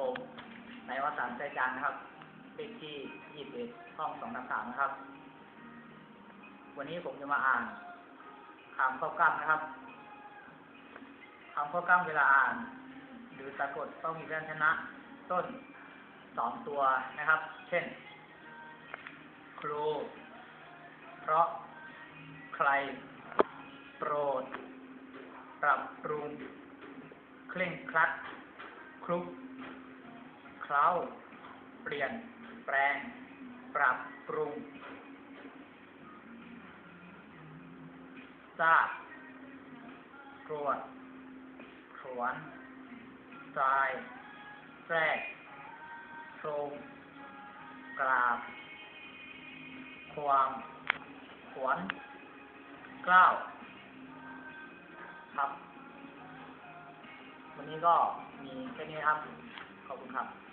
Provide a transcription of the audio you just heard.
ผมนายวสันต์ใจจานนะครับเลขที่21ห้อง2ทับ3นะครับ วันนี้ผมจะมาอ่านคำข้อกล้ำนะครับคำข้อกล้ำเวลาอ่าน หรือสะกดต้องมีพยัญชนะ ต้นสองตัวนะครับ เช่น ครู เพราะใคร โปรด ปรับปรุง เคร่งครัด คลุก เคล้า เปลี่ยน แปลง ปรับปรุง ทราบตรวจขวนทรายแทรกโทรงกราบ ความขวนกล้าวครับ วันนี้ก็มีแค่นี้ครับ ขอบคุณครับ